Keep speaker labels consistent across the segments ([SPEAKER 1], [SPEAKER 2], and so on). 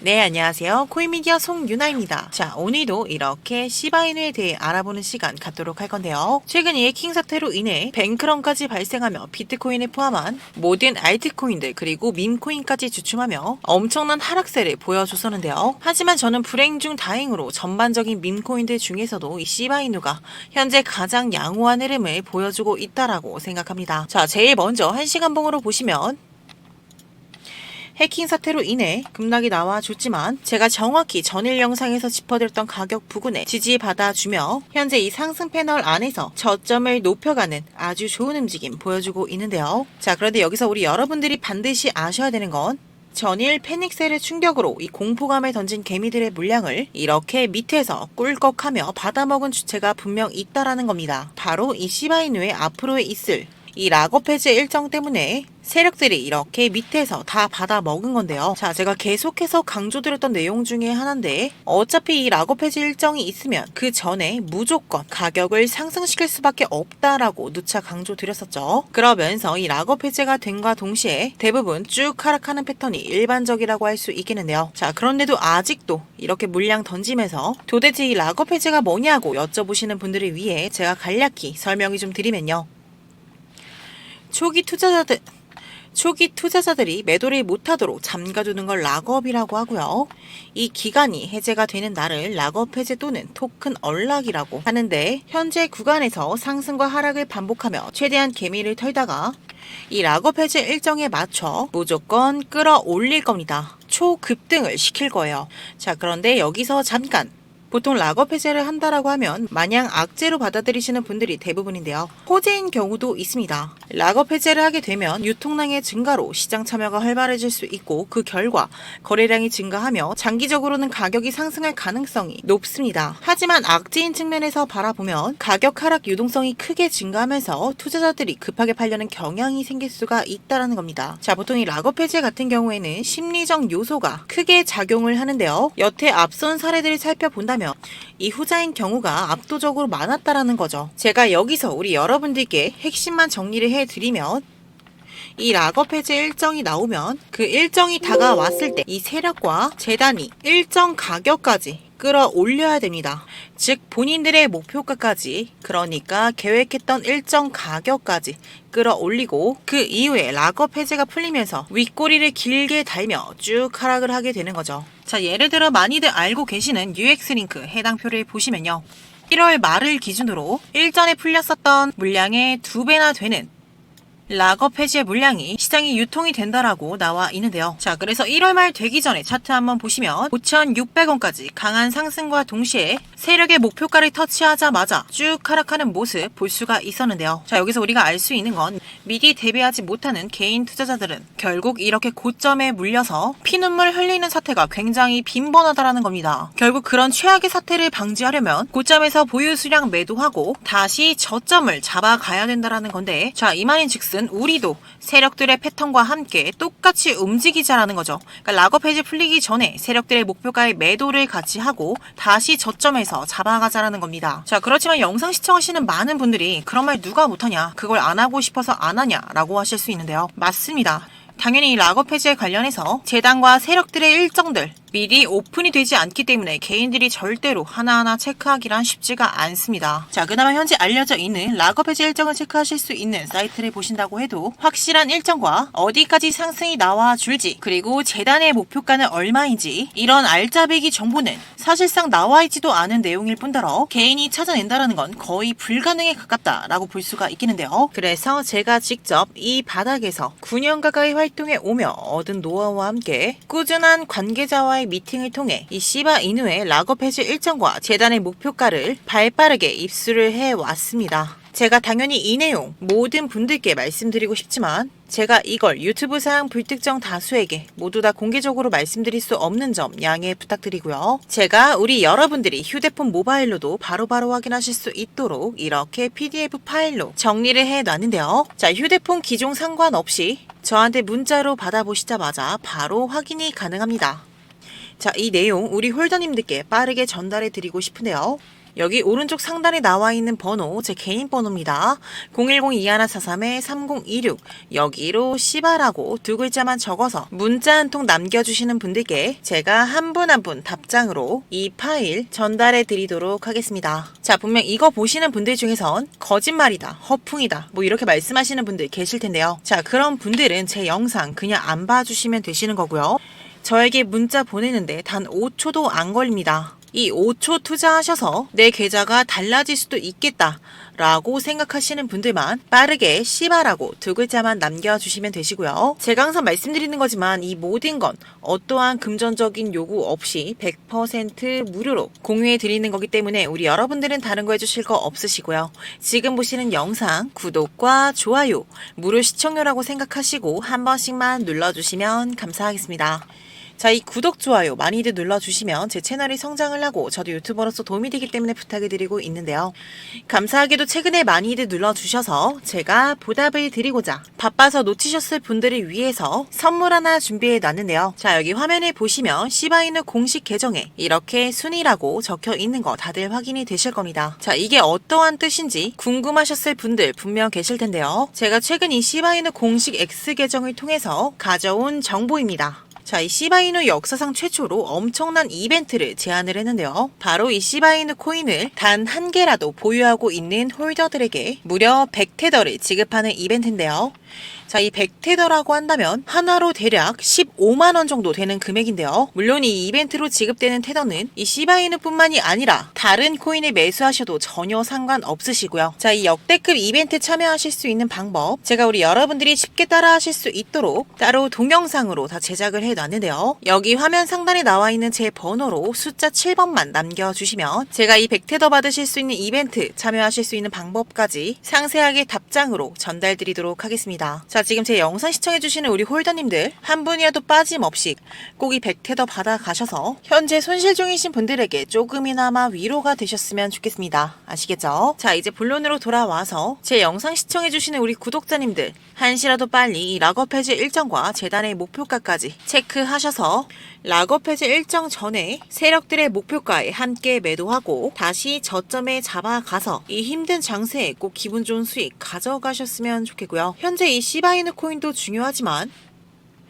[SPEAKER 1] 네, 안녕하세요. 코인미디어 송유나입니다. 자, 오늘도 이렇게 시바이누에 대해 알아보는 시간 갖도록 할 건데요. 최근 이 해킹 사태로 인해 뱅크런까지 발생하며 비트코인을 포함한 모든 알트코인들 그리고 밈코인까지 주춤하며 엄청난 하락세를 보여줬었는데요. 하지만 저는 불행 중 다행으로 전반적인 밈코인들 중에서도 이 시바이누가 현재 가장 양호한 흐름을 보여주고 있다라고 생각합니다. 자, 제일 먼저 한 시간봉으로 보시면 해킹 사태로 인해 급락이 나와 줬지만 제가 정확히 전일 영상에서 짚어드렸던 가격 부근에 지지받아주며 현재 이 상승 패널 안에서 저점을 높여가는 아주 좋은 움직임 보여주고 있는데요. 자 그런데 여기서 우리 여러분들이 반드시 아셔야 되는 건 전일 패닉셀의 충격으로 이 공포감을 던진 개미들의 물량을 이렇게 밑에서 꿀꺽하며 받아먹은 주체가 분명 있다라는 겁니다. 바로 이 시바이누의 앞으로에 있을 이 락업 해제 일정 때문에 세력들이 이렇게 밑에서 다 받아 먹은 건데요. 자, 제가 계속해서 강조드렸던 내용 중에 하나인데 어차피 이 락업 해제 일정이 있으면 그 전에 무조건 가격을 상승시킬 수밖에 없다라고 누차 강조드렸었죠. 그러면서 이 락업 해제가 된과 동시에 대부분 쭉 하락하는 패턴이 일반적이라고 할 수 있겠는데요. 자, 그런데도 아직도 이렇게 물량 던지면서 도대체 이 락업 해제가 뭐냐고 여쭤보시는 분들을 위해 제가 간략히 설명이 좀 드리면요. 초기 투자자들 초기 투자자들이 매도를 못하도록 잠가두는 걸 락업이라고 하고요. 이 기간이 해제가 되는 날을 락업 해제 또는 토큰 언락이라고 하는데 현재 구간에서 상승과 하락을 반복하며 최대한 개미를 털다가 이 락업 해제 일정에 맞춰 무조건 끌어올릴 겁니다. 초급등을 시킬 거예요. 자, 그런데 여기서 잠깐 보통 락업 해제를 한다라고 하면 마냥 악재로 받아들이시는 분들이 대부분인데요. 호재인 경우도 있습니다. 락업 해제를 하게 되면 유통량의 증가로 시장 참여가 활발해질 수 있고 그 결과 거래량이 증가하며 장기적으로는 가격이 상승할 가능성이 높습니다. 하지만 악재인 측면에서 바라보면 가격 하락 유동성이 크게 증가하면서 투자자들이 급하게 팔려는 경향이 생길 수가 있다라는 겁니다. 자, 보통 이 락업 해제 같은 경우에는 심리적 요소가 크게 작용을 하는데요. 여태 앞선 사례들을 살펴본다면 이 후자인 경우가 압도적으로 많았다라는 거죠. 제가 여기서 우리 여러분들께 핵심만 정리를 해드리면 이 락업 해제 일정이 나오면 그 일정이 다가왔을 때 이 세력과 재단이 일정 가격까지 끌어올려야 됩니다. 즉 본인들의 목표가까지 그러니까 계획했던 일정 가격까지 끌어올리고 그 이후에 락업 해제가 풀리면서 윗꼬리를 길게 달며 쭉 하락을 하게 되는 거죠. 자 예를 들어 많이들 알고 계시는 UX링크 해당 표를 보시면요. 1월 말을 기준으로 일전에 풀렸었던 물량의 두 배나 되는 락업 해지의 물량이 시장이 유통이 된다라고 나와 있는데요. 자, 그래서 1월 말 되기 전에 차트 한번 보시면 5,600원까지 강한 상승과 동시에 세력의 목표가를 터치하자마자 쭉 하락하는 모습 볼 수가 있었는데요. 자, 여기서 우리가 알 수 있는 건 미리 대비하지 못하는 개인 투자자들은 결국 이렇게 고점에 물려서 피눈물 흘리는 사태가 굉장히 빈번하다라는 겁니다. 결국 그런 최악의 사태를 방지하려면 고점에서 보유 수량 매도하고 다시 저점을 잡아가야 된다라는 건데 자, 이 말인 즉슨 우리도 세력들의 패턴과 함께 똑같이 움직이자라는 거죠. 그러니까 락업 해지 풀리기 전에 세력들의 목표가의 매도를 같이 하고 다시 저점에서 잡아가자라는 겁니다. 자, 그렇지만 영상 시청하시는 많은 분들이 그런 말 누가 못하냐, 그걸 안 하고 싶어서 안 하냐라고 하실 수 있는데요. 맞습니다. 당연히 이 락업 해지에 관련해서 재단과 세력들의 일정들 미리 오픈이 되지 않기 때문에 개인들이 절대로 하나하나 체크하기란 쉽지가 않습니다. 자, 그나마 현재 알려져 있는 락업 해지 일정을 체크하실 수 있는 사이트를 보신다고 해도 확실한 일정과 어디까지 상승이 나와 줄지 그리고 재단의 목표가는 얼마인지 이런 알짜배기 정보는 사실상 나와 있지도 않은 내용일 뿐더러 개인이 찾아낸다라는 건 거의 불가능에 가깝다라고 볼 수가 있겠는데요. 그래서 제가 직접 이 바닥에서 9년 가까이 활동해 오며 얻은 노하우와 함께 꾸준한 관계자와의 미팅을 통해 이 시바 이누의 락업 해지 일정과 재단의 목표가를 발빠르게 입수를 해 왔습니다. 제가 당연히 이 내용 모든 분들께 말씀드리고 싶지만 제가 이걸 유튜브 사용 불특정 다수에게 모두 다 공개적으로 말씀드릴 수 없는 점 양해 부탁드리고요. 제가 우리 여러분들이 휴대폰 모바일로도 바로 바로 확인하실 수 있도록 이렇게 PDF 파일로 정리를 해 놨는데요. 자, 휴대폰 기종 상관없이 저한테 문자로 받아보시자마자 바로 확인이 가능합니다. 자, 이 내용 우리 홀더님들께 빠르게 전달해 드리고 싶은데요. 여기 오른쪽 상단에 나와 있는 번호 제 개인 번호입니다. 010-2143-3026 여기로 씨바라고 두 글자만 적어서 문자 한 통 남겨주시는 분들께 제가 한 분 한 분 답장으로 이 파일 전달해 드리도록 하겠습니다. 자 분명 이거 보시는 분들 중에선 거짓말이다, 허풍이다 뭐 이렇게 말씀하시는 분들 계실 텐데요. 자 그런 분들은 제 영상 그냥 안 봐주시면 되시는 거고요. 저에게 문자 보내는데 단 5초도 안 걸립니다. 이 5초 투자하셔서 내 계좌가 달라질 수도 있겠다. 라고 생각하시는 분들만 빠르게 씨바라고 두 글자만 남겨주시면 되시고요. 제가 항상 말씀드리는 거지만 이 모든 건 어떠한 금전적인 요구 없이 100% 무료로 공유해 드리는 거기 때문에 우리 여러분들은 다른 거 해주실 거 없으시고요. 지금 보시는 영상 구독과 좋아요 무료 시청료라고 생각하시고 한 번씩만 눌러주시면 감사하겠습니다. 자, 이 구독, 좋아요 많이들 눌러주시면 제 채널이 성장을 하고 저도 유튜버로서 도움이 되기 때문에 부탁을 드리고 있는데요. 감사하게도 최근에 많이들 눌러주셔서 제가 보답을 드리고자 바빠서 놓치셨을 분들을 위해서 선물 하나 준비해 놨는데요. 자, 여기 화면에 보시면 시바이누 공식 계정에 이렇게 순위라고 적혀 있는 거 다들 확인이 되실 겁니다. 자, 이게 어떠한 뜻인지 궁금하셨을 분들 분명 계실 텐데요. 제가 최근 이 시바이누 공식 X 계정을 통해서 가져온 정보입니다. 자, 이 시바이누 역사상 최초로 엄청난 이벤트를 제안을 했는데요. 바로 이 시바이누 코인을 단 한 개라도 보유하고 있는 홀더들에게 무려 100테더를 지급하는 이벤트인데요. 자, 이 100테더라고 한다면 하나로 대략 15만원 정도 되는 금액인데요. 물론 이 이벤트로 지급되는 테더는 이 시바이누 뿐만이 아니라 다른 코인을 매수하셔도 전혀 상관없으시고요. 자, 이 역대급 이벤트 참여하실 수 있는 방법 제가 우리 여러분들이 쉽게 따라 하실 수 있도록 따로 동영상으로 다 제작을 해 놨는데요. 여기 화면 상단에 나와 있는 제 번호로 숫자 7번만 남겨주시면 제가 이 100테더 받으실 수 있는 이벤트 참여하실 수 있는 방법까지 상세하게 답장으로 전달드리도록 하겠습니다. 자, 지금 제 영상 시청해주시는 우리 홀더님들 한 분이라도 빠짐없이 꼭이 100테더 받아가셔서 현재 손실 중이신 분들에게 조금이나마 위로가 되셨으면 좋겠습니다. 아시겠죠? 자, 이제 본론으로 돌아와서 제 영상 시청해주시는 우리 구독자님들 한시라도 빨리 이 락업 해지 일정과 재단의 목표가까지 체크하셔서 락업 해지 일정 전에 세력들의 목표가에 함께 매도하고 다시 저점에 잡아가서 이 힘든 장세에 꼭 기분 좋은 수익 가져가셨으면 좋겠고요. 현재 이 시바이누 코인도 중요하지만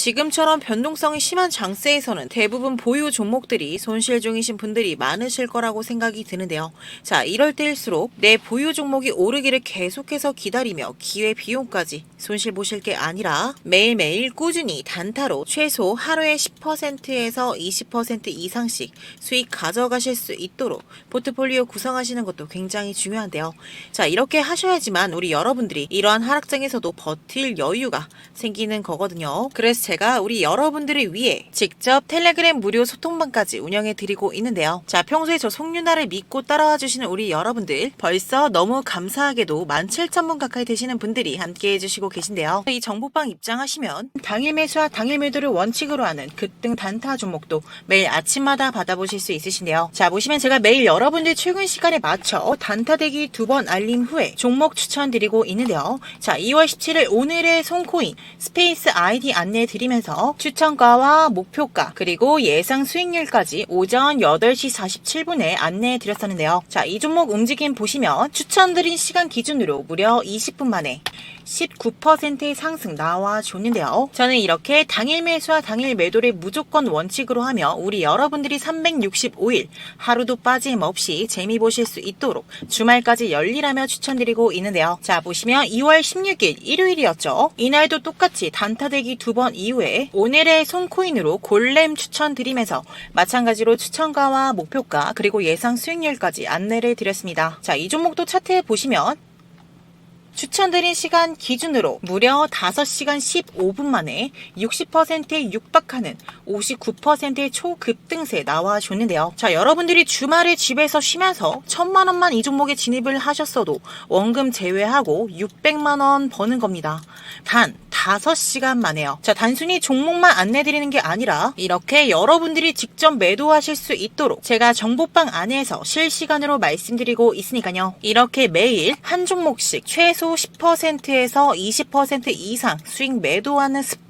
[SPEAKER 1] 지금처럼 변동성이 심한 장세에서는 대부분 보유 종목들이 손실 중이신 분들이 많으실 거라고 생각이 드는데요. 자, 이럴 때일수록 내 보유 종목이 오르기를 계속해서 기다리며 기회 비용까지 손실 보실 게 아니라 매일매일 꾸준히 단타로 최소 하루에 10%에서 20% 이상씩 수익 가져가실 수 있도록 포트폴리오 구성하시는 것도 굉장히 중요한데요. 자, 이렇게 하셔야지만 우리 여러분들이 이러한 하락장에서도 버틸 여유가 생기는 거거든요. 그래서 제가 우리 여러분들을 위해 직접 텔레그램 무료 소통방까지 운영해 드리고 있는데요. 자, 평소에 저 송윤아를 믿고 따라와 주시는 우리 여러분들 벌써 너무 감사하게도 17,000분 가까이 되시는 분들이 함께 해주시고 계신데요. 이 정보방 입장하시면 당일 매수와 당일 매도를 원칙으로 하는 급등 단타 종목도 매일 아침마다 받아보실 수 있으신데요. 자, 보시면 제가 매일 여러분들 출근 시간에 맞춰 단타 대기 두 번 알림 후에 종목 추천드리고 있는데요. 자, 2월 17일 오늘의 송코인 스페이스 아이디 안내 드리면서 추천가와 목표가 그리고 예상 수익률까지 오전 8시 47분에 안내해 드렸었는데요. 자, 이 종목 움직임 보시면 추천드린 시간 기준으로 무려 20분 만에 19%의 상승 나와 줬는데요. 저는 이렇게 당일 매수와 당일 매도를 무조건 원칙으로 하며 우리 여러분들이 365일 하루도 빠짐없이 재미 보실 수 있도록 주말까지 열일하며 추천드리고 있는데요. 자, 보시면 2월 16일 일요일이었죠. 이날도 똑같이 단타대기 두 번 이후에 오늘의 손코인으로 골렘 추천드리면서 마찬가지로 추천가와 목표가 그리고 예상 수익률까지 안내를 드렸습니다. 자, 이 종목도 차트에 보시면 추천드린 시간 기준으로 무려 5시간 15분 만에 60%에 육박하는 59%의 초급등세 나와줬는데요. 자, 여러분들이 주말에 집에서 쉬면서 천만 원만 이 종목에 진입을 하셨어도 원금 제외하고 600만 원 버는 겁니다. 단 5시간 만에요. 자, 단순히 종목만 안내드리는 게 아니라 이렇게 여러분들이 직접 매도하실 수 있도록 제가 정보방 안에서 실시간으로 말씀드리고 있으니까요. 이렇게 매일 한 종목씩 최소 10%에서 20% 이상 수익 매도하는 습관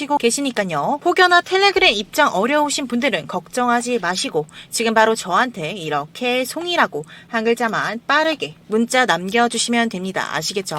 [SPEAKER 1] 시고 계시니까요. 혹여나 텔레그램 입장 어려우신 분들은 걱정하지 마시고 지금 바로 저한테 이렇게 송이라고 한 글자만 빠르게 문자 남겨주시면 됩니다. 아시겠죠?